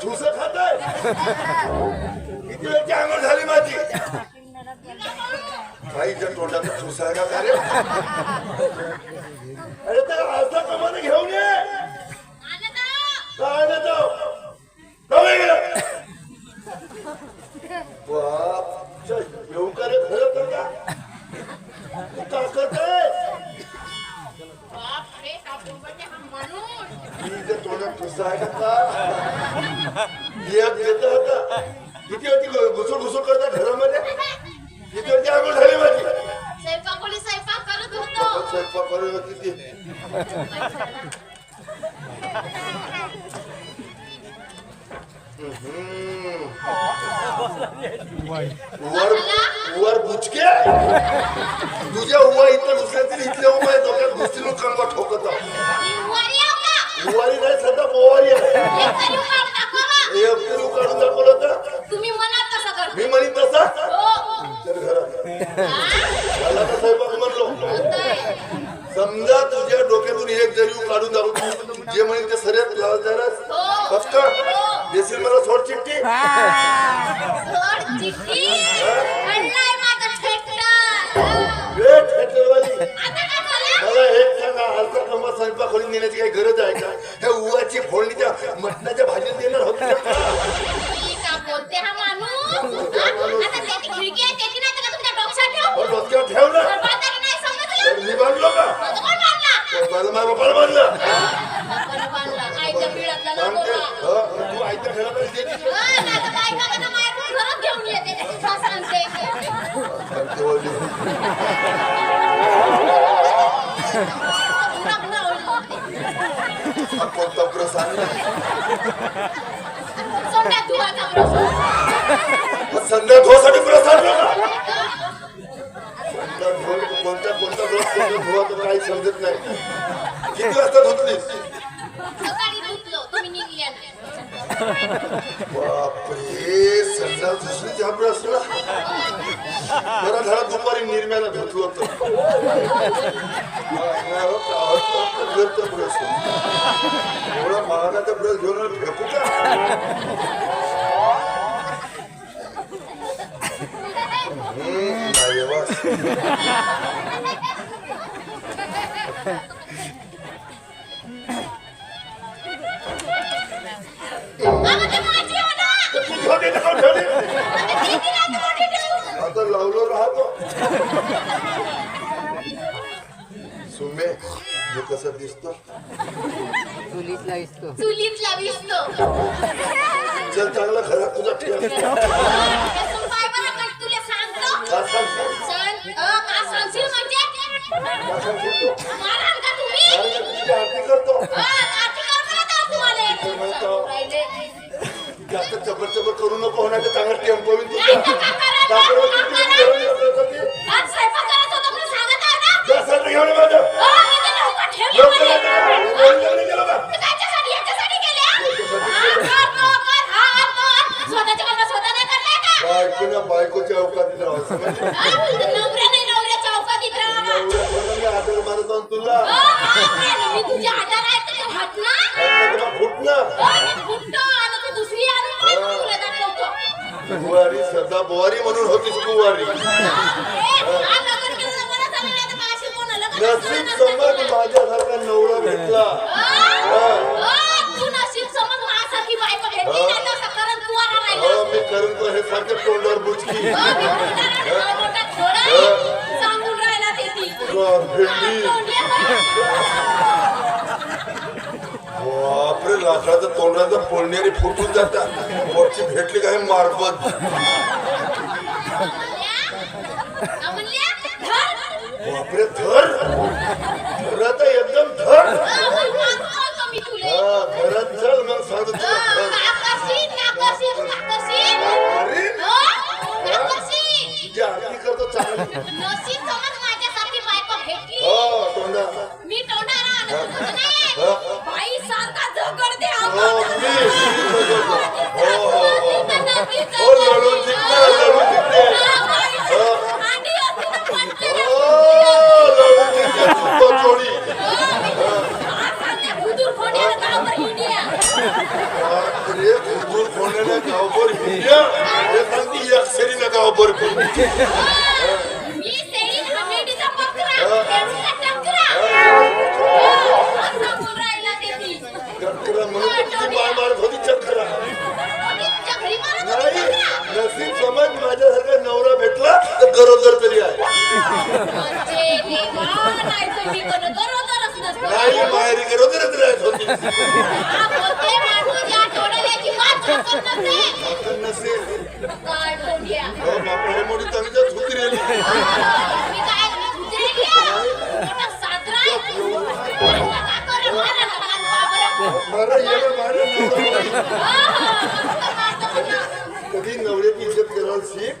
ठुसं खात किती वेळची आंघोळ झाली माझी बाईच्या तोंडाचा ठुसा आहे का का रे? अरे त्या रास्ता कमाने घेऊन ये एक देत होता किती होती घुसून करता घरामध्ये किती होती झाली माझी स्वयंपाक करत होती वर वर बुचके तुझ्या उवा इथं दुसऱ्यातील इथल्या उभा आहे डोक्यात घुसतील कंगवा ठोकत वारी आहो का? उवारी नाही सध्या मोवारी आहे एक तरी. हे काढून दाखवलं होतं तुम्ही करतो मी म्हणीन तसा हो. घरात हा? मला तर स्वयंपाक म्हणलो. समजा तुझ्या डोक्यातून एक जरी काढून तू जे म्हणेल ते सऱ्यात लावत जाणार हो. पक्का देशील मला सोड चिठ्ठी नेण्याची काही गरज आहे का ह्या उवाची फोडणी त्या मटणाच्या भाजीला देणार होती मी का बोलते हा माणूस? हा? आता त्याची खिडकी आहे, त्याची नाही तर का तुमच्या डोक्यात ठेवू? हो, डोक्यावर ठेव ना तर म्हातारी नाही समजलं? तर मी बांधलो का मग कोण बांधला? मला माझ्या बापाला बांधलं कोणता प्रसंग सोंड्यात धुवायचा प्रश्न. संध्या धुवासाठी प्रसाद संध्या धुवा कोणत्या कोणता रोज कोणता धुवा तर काही समजत नाही किती वाजता धुतलीस सकाळी धुतलो, तुम्ही निघल्या. बापरे संध्या दुसरी त्या प्रश्न जरा जरा दुपारी निर्म्याला धुतलं होतं घरचा ब्रश एवढा महागाचा ब्रश घेऊन आला, फेकू का हम्म, नाही बाबा. अगं, ते माझी हो आता ती लावलो राहतो सुमे हे कसं दिसतो चुलीतला दिसतो चुलीतला विसतो. चल चांगला घरात तुझा ठेव काय बरं पण तुला सांगतो. का सांगतो? सांग, अ, का सांगशील म्हणजे? का सांगतो? माराल का तुम्ही? नाही ना, तुझी आरती करतो अ, काठी तुम्हाला. राहिले. जास्त चबर चबर करू नको होणार तर चांगला टेम्पो तुझा? घेऊन येतो ते? आज स्वयंपाक करत होतो म्हणून सांगत आहे ना? जा सारखं घेऊन ये माझं. अ, मी तर लवकर ठेवली लवकर म्हणे. ये. लवकर लग्न केलं का? तू कायच्यासाठी? याच्यासाठी केली, हा? हा, हा, स्वतः नाही का? बायकोनं बायकोच्या अवकाळीत राहावं समजलं? हा, नवऱ्याच्या. एवढ्या हाताला मारत जाऊन तुला अ, बापरे, मी तुझ्या हाताला आहे तर हात ना? हात तुला फुटलं अ, मी बुवारी सदा बुवारी म्हणून होतीस हा लग्न नसीब समज. माझ्यासारखा नवरा भेटला. मी करून तो हे सारखे तोंडावर बुचकी. हा. भेटली. बापरे लाकडाचं तोंडाचं पोळण्यारी फुटून जातात. वरची भेटली काय मारबत अमूल्या, धर. बापरे धर आता एकदम धर अ, मग मागतो मी तुले. हा घरात चल मग सांगतो अ, तुला धर नाकाशी, नाकाशी, नाकाशी. अरे अ, नाकाशी. तुझी आरती करतो चांगली नशीब समज माझ्यासारखी बायको भेटली. हो तोंडा मी तोंडाला आणत होतो नाही. हा. बाई सारखा झगड दे हो आम्हाला. मी हो हो हो मी तर नक्कीच हो लढून झगड. या, हे सांगते एक सेरीला गाव बरं मी सेडीन हमेडीचा बकरा एवढा टकरा असा बोल राहिला ते ती चक्रा म्हणून तर तुझी माय मारत होती चक्रा आणि चक्री मारत होती नाही चक्रा. नसीब समज माझ्यासारखा नवरा भेटला तर गरोदर तरी आहे म्हणजे देवा, नाही तर मी पण गरोदरच नसतो. नाही माहेरी गरोदरच राहत होती हा, बोलते माणूस या आठवड्याची वाट बघत नसते. पण नसेल काय बोलूया? हो, बापरे, मोठी चांगलीच सुधरी आली. मी काय उतरेल या? मोठा साजरा आहे. नका करू, मारा. मारा येणं, मारतो. कधी नवऱ्याची इज्जत करायला शिक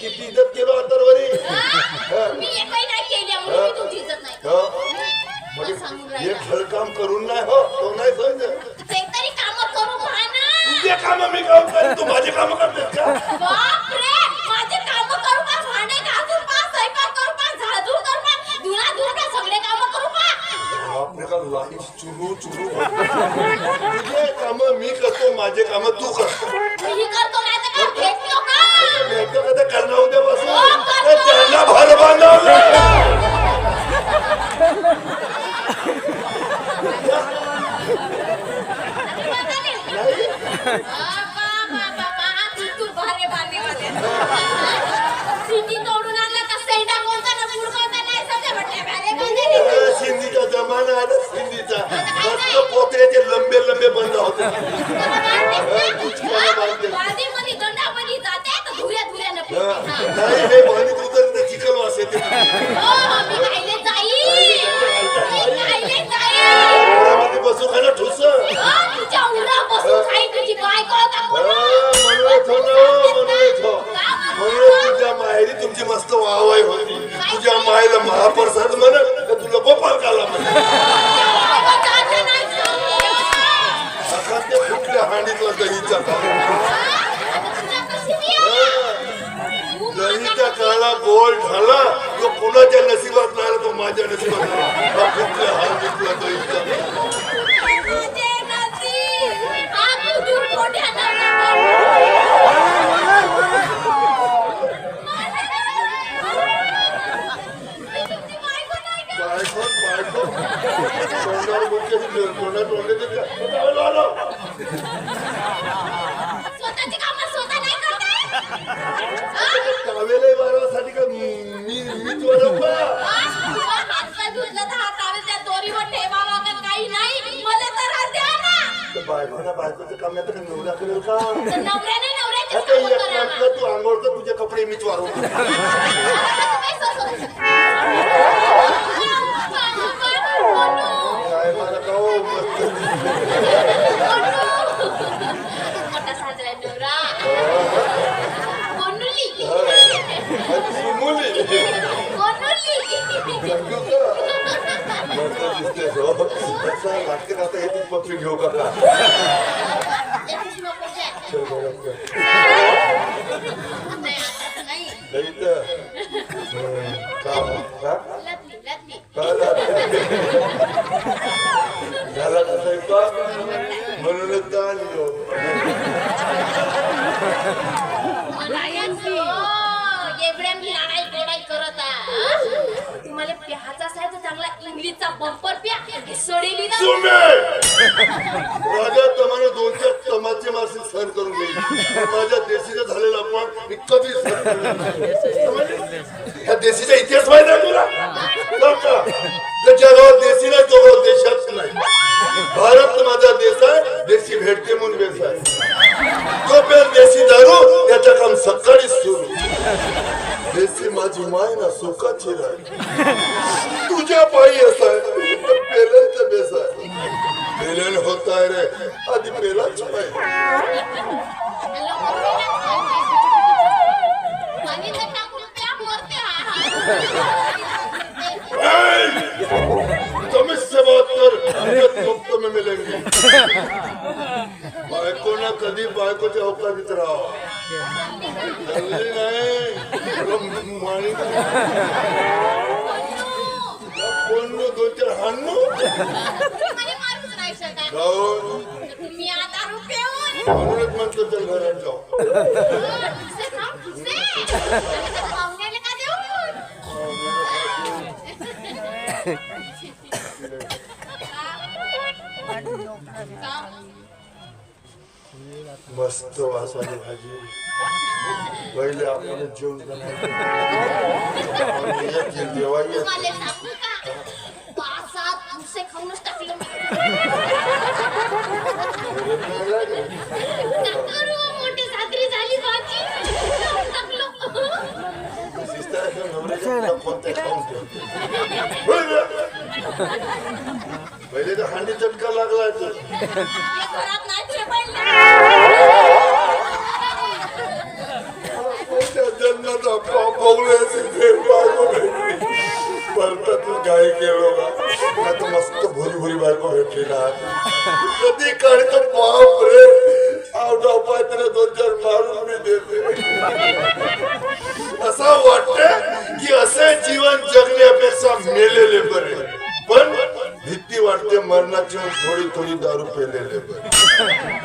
किती इज्जत केलो अतरवरी? मी एकही नाही केली म्हणून मी तुमची इज्जत नाही हो. मला सांगून हे राहिला. खळकाम करून नाही हो तो नाही कामं करू म्हणा तुझे काम मी काम करेन तू माझे काम करतेस का? बापरे माझे काम करू का भांडे घासू का स्वयंपाक करू का झाडझूड करू का धुणा धुवू का सगळे काम करू का आपले का लाइट चुरू चुरू तुझे काम मी करतो माझे काम तू करतो. सिंधीचा मस्त पोत्र्याचे लंबे लंबे बंद होते. नाही हे उतरते चिकन वास येते गोल झाला तो कुणाच्या नशिबात नाही आला, तो माझ्या नशिबात आला हा कुठल्या हांडीतला दहीचा तुझे नसीब. हा कुजूर मोठ्या नवऱ्याला. तुमची बायको नाही का? बायको बायको तोंडावर बोलते तोंडात कावेले बारासाठी का मी द्या ना बायकोना बायकोचं काम नाही तर नवरा करेल का? आता एक तू आंघोळ कर तुझे कपडे मीच का हो. मोठा साजरा नवरा. का? लपली, लपली. झाला का स्वयंपाक? म्हणूनच तर आलो. म्हणायचं, एवढ्या मी लढाई गोडाई करत आहे, हा? तुम्हाला प्याहाचा असाय तर चांगला इंग्लिशचा बंपर प्या. सडेली ना. तुम्ही राजा तमाने दोन चार तमाचे मासे सहन करून गेली. माझ्या देशीचा झालेला अपमान मी कधी सहन करणार नाही. समजली? ह्या देशीचा इतिहास माहिती आहे तुला? का? जगावर देशी नाही तो देशात नाही. भारत माझा देश आहे देशी भेटते म्हणून बेस आहे. तो पेल देशी दारू त्याचं काम सकाळीच सुरू. देशी माझी माय ना सुखाची राय तुझ्या पायी असाय पेलांचं बेस आहे पेलन होत आहे रे आधी पेलाच पाहिजे पाणी तर टाकून प्या मरते हा, तुम्हें से बात कर मुफ्त में मिलेंगे बायको ना कधी बायकोच्या अवकाळीत राहा चालली नाही तुला माणी कोण दोन चार हाणू तुम्हाला मारूच नाही घरात जाऊ तुझे खाऊ तुझे पाहुण्याला का देऊ मस्त वासाची भाजी. पहिले आपण जेवण बनायचं. खाऊनच टाकलं मोठी साजरी झाली ठेवते. पहिले पहिले तर हांडी चटका लागला परतातून जाळी केलो का आता मस्त भुरी भुरी बायको भेटली ना कधी काढतो बाप रे आवडा पाय त्याला दोन चार मारून मी देते. असं वाटत की असे जीवन जगण्यापेक्षा मेलेले बरे. पण भीती वाटते मरणाची थोडी थोडी दारू पेलेले बरे.